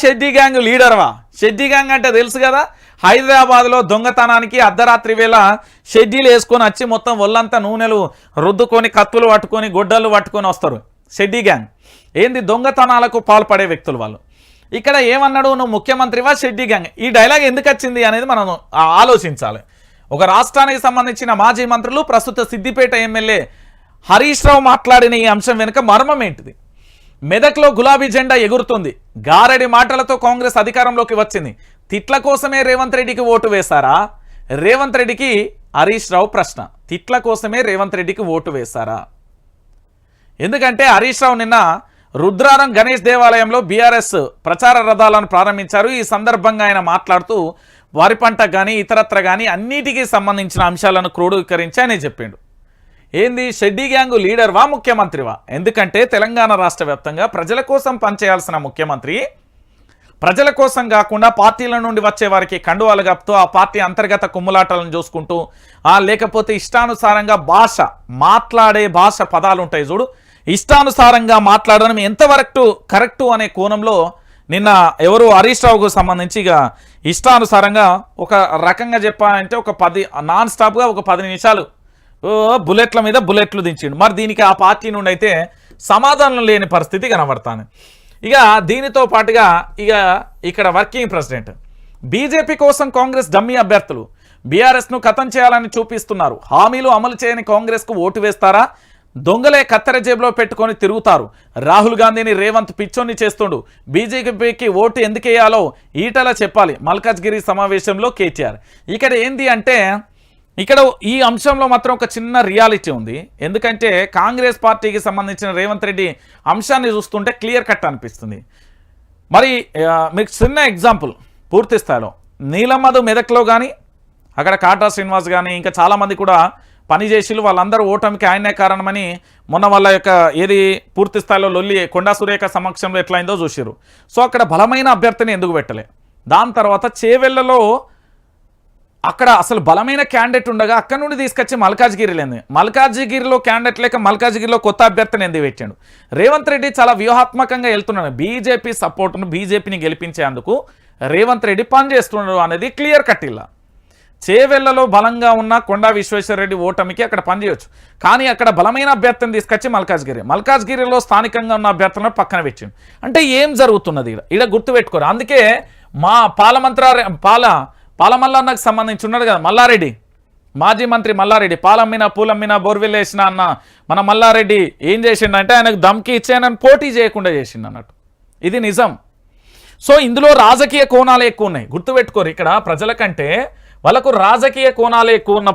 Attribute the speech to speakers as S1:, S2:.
S1: షెడ్డీ gang లీడర్వా? షెడ్డీ gang అంటే తెలుసు కదా? హైదరాబాద్లో దొంగతనానికి అర్ధరాత్రి వేళ షెడ్డీలు వేసుకొని వచ్చి మొత్తం ఒళ్ళంతా నూనెలు రుద్దుకొని కత్తులు పట్టుకొని గొడ్డలు పట్టుకొని వస్తారు. షెడ్డీ గ్యాంగ్. ఏంది దొంగతనాలకు పాల్పడే వ్యక్తులు వాళ్ళు? ఇక్కడ ఏమన్నాడు? నువ్వు ముఖ్యమంత్రివా షెడ్డీ గ్యాంగ్? ఈ డైలాగ్ ఎందుకు వచ్చింది అనేది మనం ఆలోచించాలి. ఒక రాష్ట్రానికి సంబంధించిన మాజీ మంత్రులు ప్రస్తుత సిద్దిపేట ఎమ్మెల్యే హరీష్ రావు మాట్లాడిన ఈ అంశం వెనుక మర్మం ఏంటిది? మెదక్లో గులాబీ జెండా ఎగురుతుంది. గారడి మాటలతో కాంగ్రెస్ అధికారంలోకి వచ్చింది. తిట్ల కోసమే రేవంత్ రెడ్డికి ఓటు వేశారా? రేవంత్ రెడ్డికి హరీష్ రావు ప్రశ్న. తిట్ల కోసమే రేవంత్ రెడ్డికి ఓటు వేశారా? ఎందుకంటే హరీష్ రావు నిన్న రుద్రారం గణేష్ దేవాలయంలో బీఆర్ఎస్ ప్రచార రథాలను ప్రారంభించారు. ఈ సందర్భంగా ఆయన మాట్లాడుతూ వరి పంట కానీ ఇతరత్ర కానీ అన్నిటికీ సంబంధించిన అంశాలను క్రోడీకరించి ఆయన చెప్పిండు. ఏంది? షెడ్డీ గ్యాంగు లీడర్వా ముఖ్యమంత్రివా ఎందుకంటే తెలంగాణ రాష్ట్ర వ్యాప్తంగా ప్రజల కోసం పనిచేయాల్సిన ముఖ్యమంత్రి ప్రజల కోసం కాకుండా పార్టీల నుండి వచ్చే వారికి కండువాలు కప్పుతూ ఆ పార్టీ అంతర్గత కుమ్ములాటలను చూసుకుంటూ ఆ లేకపోతే ఇష్టానుసారంగా భాష మాట్లాడే భాష పదాలు ఉంటాయి చూడు. ఇష్టానుసారంగా మాట్లాడడం ఎంతవరకు కరెక్టు అనే కోణంలో నిన్న ఎవరు హరీష్ రావుకు సంబంధించి ఇక ఇష్టానుసారంగా ఒక రకంగా చెప్పాలంటే ఒక పది నాన్ స్టాప్గా ఒక పది నిమిషాలు బుల్లెట్ల మీద బుల్లెట్లు దించిండు. మరి దీనికి ఆ పార్టీ నుండి అయితే సమాధానం లేని పరిస్థితి కనబడతాను ఇక దీనితో పాటుగా ఇక ఇక్కడ వర్కింగ్ ప్రెసిడెంట్. బీజేపీ కోసం కాంగ్రెస్ డమ్మీ అభ్యర్థులు. బీఆర్ఎస్ను ఖతం చేయాలని చూపిస్తున్నారు. హామీలు అమలు చేయని కాంగ్రెస్కు ఓటు వేస్తారా? దొంగలే కత్తెర జేబులో పెట్టుకొని తిరుగుతారు. రాహుల్ గాంధీని రేవంత్ పిచ్చోని చేస్తుండు. బీజేపీకి ఓటు ఎందుకు వేయాలో చెప్పాలి. మల్కాజ్గిరి సమావేశంలో కేటీఆర్. ఇక్కడ ఏంది అంటే ఇక్కడ ఈ అంశంలో మాత్రం ఒక చిన్న రియాలిటీ ఉంది. ఎందుకంటే కాంగ్రెస్ పార్టీకి సంబంధించిన రేవంత్ రెడ్డి అంశాన్ని చూస్తుంటే క్లియర్ కట్ అనిపిస్తుంది. మరి మీకు చిన్న ఎగ్జాంపుల్ పూర్తి స్థాయిలో. నీలమ్మధు మెదక్లో కానీ అక్కడ కాటా శ్రీనివాస్ కానీ ఇంకా చాలామంది కూడా పనిచేసిలు వాళ్ళందరూ ఓటమికి ఆయనే కారణమని మొన్న వాళ్ళ యొక్క ఏది పూర్తి స్థాయిలో లొల్లి కొండా సురేఖ సమక్షంలో ఎట్లయిందో చూసారు సో అక్కడ బలమైన అభ్యర్థిని ఎందుకు పెట్టలే? దాని తర్వాత చేవెళ్ళలో అక్కడ అసలు బలమైన క్యాండిడేట్ ఉండగా అక్కడ నుండి తీసుకొచ్చి మల్కాజ్గిరి లేని మల్కాజ్గిరిలో క్యాండిడేట్ లేక మల్కాజ్గిరిలో కొత్త అభ్యర్థిని ఎందుకు పెట్టాడు? రేవంత్ రెడ్డి చాలా వ్యూహాత్మకంగా వెళ్తున్నాడు. బీజేపీ సపోర్ట్ను బీజేపీని గెలిపించేందుకు రేవంత్ రెడ్డి పనిచేస్తున్నాడు అనేది క్లియర్ కట్ ఇలా. చేవెళ్ళలో బలంగా ఉన్న కొండా విశ్వేశ్వరరెడ్డి ఓటమికి అక్కడ పనిచేయొచ్చు. కానీ అక్కడ బలమైన అభ్యర్థిని తీసుకొచ్చి మల్కాజ్గిరి మల్కాజ్గిరిలో స్థానికంగా ఉన్న అభ్యర్థులను పక్కన పెట్టింది అంటే ఏం జరుగుతున్నది? ఇక్కడ ఇక్కడ గుర్తుపెట్టుకోరు. అందుకే మా పాలమంత్ర పాల పాలమల్లన్నకు సంబంధించి ఉన్నాడు కదా మల్లారెడ్డి. మాజీ మంత్రి మల్లారెడ్డి పాలమ్మిన పూలమ్మిన బోర్వెల్ వేసిన అన్న మన మల్లారెడ్డి ఏం చేసిండంటే ఆయనకు దమ్కి ఇచ్చి ఆయనను పోటీ చేయకుండా చేసిండు అన్నట్టు. ఇది నిజం. సో ఇందులో రాజకీయ కోణాలు ఎక్కువ ఉన్నాయి. గుర్తుపెట్టుకోరు ఇక్కడ ప్రజల కంటే వాళ్ళకు రాజకీయ కోణాలు ఎక్కువ ఉన్న